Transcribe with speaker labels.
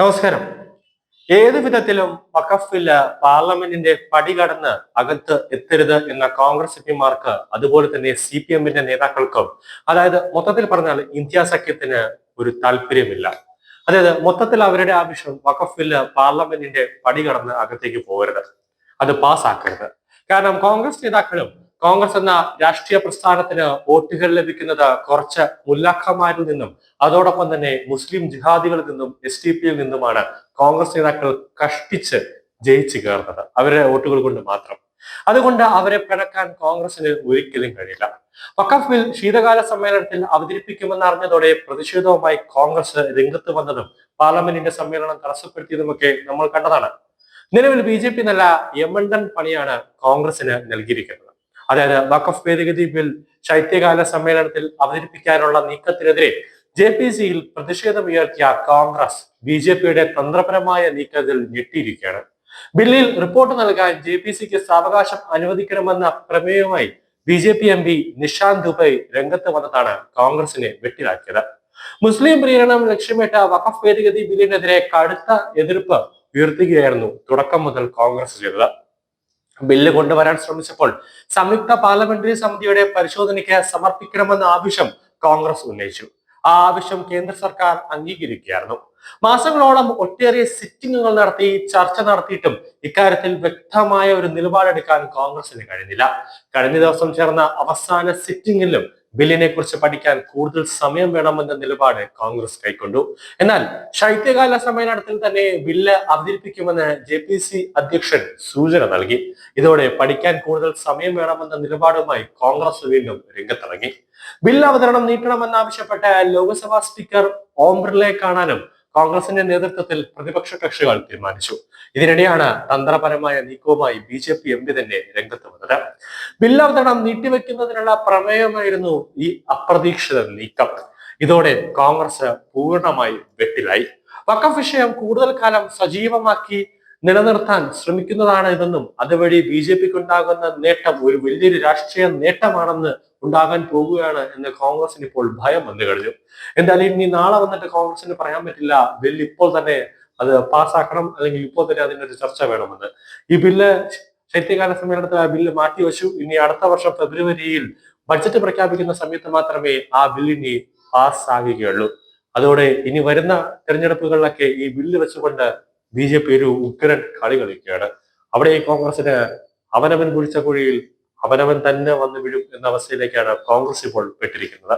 Speaker 1: നമസ്കാരം. ഏത് വിധത്തിലും വഖഫ് ബില്ല് പാർലമെന്റിന്റെ പടി കടന്ന് അകത്ത് എത്തരുത് എന്ന കോൺഗ്രസ് എംപിമാർക്ക് അതുപോലെ തന്നെ സി പി എമ്മിന്റെ നേതാക്കൾക്കും അതായത് മൊത്തത്തിൽ പറഞ്ഞാൽ ഇന്ത്യ സഖ്യത്തിന് ഒരു താല്പര്യമില്ല. അതായത് മൊത്തത്തിൽ അവരുടെ ആവശ്യം വഖഫ് ബില്ല് പാർലമെന്റിന്റെ പടി കടന്ന് അകത്തേക്ക് പോകരുത്. അത് പാസ്സാക്കരുത് കാരണം കോൺഗ്രസ് നേതാക്കളും കോൺഗ്രസ് എന്ന രാഷ്ട്രീയ പ്രസ്ഥാനത്തിന് വോട്ടുകൾ ലഭിക്കുന്നത് കുറച്ച് മുല്ലാഖമാരിൽ നിന്നും അതോടൊപ്പം തന്നെ മുസ്ലിം ജിഹാദികളിൽ നിന്നും എസ് ടി പിയിൽ നിന്നുമാണ് കോൺഗ്രസ് നേതാക്കൾ കഷ്ടിച്ച് ജയിച്ചു കയറുന്നത്. അവരുടെ വോട്ടുകൾ കൊണ്ട് മാത്രം. അതുകൊണ്ട് അവരെ പിണക്കാൻ കോൺഗ്രസിന് ഒരിക്കലും കഴിയില്ല. വഖഫ് ബിൽ ശീതകാല സമ്മേളനത്തിൽ അവതരിപ്പിക്കുമെന്ന് അറിഞ്ഞതോടെ പ്രതിഷേധവുമായി കോൺഗ്രസ് രംഗത്ത് വന്നതും പാർലമെന്റിന്റെ സമ്മേളനം തടസ്സപ്പെടുത്തിയതുമൊക്കെ നമ്മൾ കണ്ടതാണ്. നിലവിൽ ബി ജെ പി നല്ല യമണ്ടൻ പണിയാണ് കോൺഗ്രസിന് നൽകിയിരിക്കുന്നത്. അതായത് വഖഫ് ഭേദഗതി ബിൽ ശൈത്യകാല സമ്മേളനത്തിൽ അവതരിപ്പിക്കാനുള്ള നീക്കത്തിനെതിരെ ജെ പി സിയിൽ പ്രതിഷേധം ഉയർത്തിയ കോൺഗ്രസ് ബി ജെ പിയുടെ തന്ത്രപരമായ നീക്കത്തിൽ ഞെട്ടിയിരിക്കുകയാണ്. ബില്ലിൽ റിപ്പോർട്ട് നൽകാൻ ജെ പി സിക്ക് സാവകാശം അനുവദിക്കണമെന്ന പ്രമേയവുമായി B J P M P Nishant Dubey രംഗത്ത് വന്നതാണ് കോൺഗ്രസിനെ വെട്ടിലാക്കിയത്. മുസ്ലിം പ്രീരണം ലക്ഷ്യമിട്ട വഖഫ് ഭേദഗതി ബില്ലിനെതിരെ കടുത്ത എതിർപ്പ് ഉയർത്തുകയായിരുന്നു തുടക്കം മുതൽ കോൺഗ്രസ് ചെയ്തത്. ബില്ല് കൊണ്ടുവരാൻ ശ്രമിച്ചപ്പോൾ സംയുക്ത പാർലമെന്ററി സമിതിയുടെ പരിശോധനയ്ക്ക് സമർപ്പിക്കണമെന്ന ആവശ്യം കോൺഗ്രസ് ഉന്നയിച്ചു. ആ ആവശ്യം കേന്ദ്ര സർക്കാർ അംഗീകരിക്കുകയായിരുന്നു. മാസങ്ങളോളം ഒട്ടേറെ സിറ്റിംഗുകൾ നടത്തി ചർച്ച നടത്തിയിട്ടും ഇക്കാര്യത്തിൽ വ്യക്തമായ ഒരു നിലപാടെടുക്കാൻ കോൺഗ്രസിന് കഴിഞ്ഞില്ല. കഴിഞ്ഞ ദിവസം ചേർന്ന അവസാന സിറ്റിംഗിലും ബില്ലിനെ കുറിച്ച് പഠിക്കാൻ കൂടുതൽ സമയം വേണമെന്ന നിലപാട് കോൺഗ്രസ് കൈക്കൊണ്ടു. എന്നാൽ ശൈത്യകാല സമ്മേളനത്തിൽ തന്നെ ബില്ല് അവതരിപ്പിക്കുമെന്ന് ജെ പി സി അധ്യക്ഷൻ സൂചന നൽകി. ഇതോടെ പഠിക്കാൻ കൂടുതൽ സമയം വേണമെന്ന നിലപാടുമായി കോൺഗ്രസ് വീണ്ടും രംഗത്തിറങ്ങി. ബില്ല് അവതരണം നീട്ടണമെന്നാവശ്യപ്പെട്ട ലോക്സഭാ സ്പീക്കർ ഓം ബിർളയെ കാണാനും കോൺഗ്രസിന്റെ നേതൃത്വത്തിൽ പ്രതിപക്ഷ കക്ഷികൾ തീരുമാനിച്ചു. ഇതിനിടെയാണ് തന്ത്രപരമായ നീക്കവുമായി B J P M P തന്നെ രംഗത്ത് വന്നത്. ബില്ലവതരണം നീട്ടിവെക്കുന്നതിനുള്ള പ്രമേയമായിരുന്നു ഈ അപ്രതീക്ഷിത നീക്കം. ഇതോടെ കോൺഗ്രസ് പൂർണമായി വെട്ടിലായി. വക്കഫ് വിഷയം കൂടുതൽ കാലം സജീവമാക്കി നിലനിർത്താൻ ശ്രമിക്കുന്നതാണ് ഇതെന്നും അതുവഴി ബി ജെ പിക്ക് ഉണ്ടാകുന്ന നേട്ടം ഒരു വലിയൊരു രാഷ്ട്രീയ നേട്ടമാണെന്ന് ഉണ്ടാകാൻ പോവുകയാണ് എന്ന് കോൺഗ്രസിന് ഇപ്പോൾ ഭയം വന്നു കഴിഞ്ഞു. എന്തായാലും ഇനി നാളെ വന്നിട്ട് കോൺഗ്രസിന് പറയാൻ പറ്റില്ല. ബില്ല് ഇപ്പോൾ തന്നെ അത് പാസ്സാക്കണം. അല്ലെങ്കിൽ ഇപ്പോൾ തന്നെ അതിനൊരു ചർച്ച വേണമെന്ന്. ഈ ബില്ല് ശൈത്യകാല സമ്മേളനത്തിൽ ആ ബില്ല് മാറ്റിവെച്ചു. ഇനി അടുത്ത വർഷം ഫെബ്രുവരിയിൽ ബഡ്ജറ്റ് പ്രഖ്യാപിക്കുന്ന സമയത്ത് മാത്രമേ ആ ബില്ലിനി പാസ്സാകുകയുള്ളൂ. അതോടെ ഇനി വരുന്ന തെരഞ്ഞെടുപ്പുകളിലൊക്കെ ഈ ബില്ല് വെച്ചുകൊണ്ട് ബി ജെ പി ഒരു ഉഗ്രൻ കളി കളിക്കുകയാണ്. അവിടെ ഈ കോൺഗ്രസിന് അവനവൻ കുഴിച്ച കുഴിയിൽ അവനവൻ തന്നെ വന്ന് വീഴും എന്ന അവസ്ഥയിലേക്കാണ് കോൺഗ്രസ് ഇപ്പോൾ പെട്ടിരിക്കുന്നത്.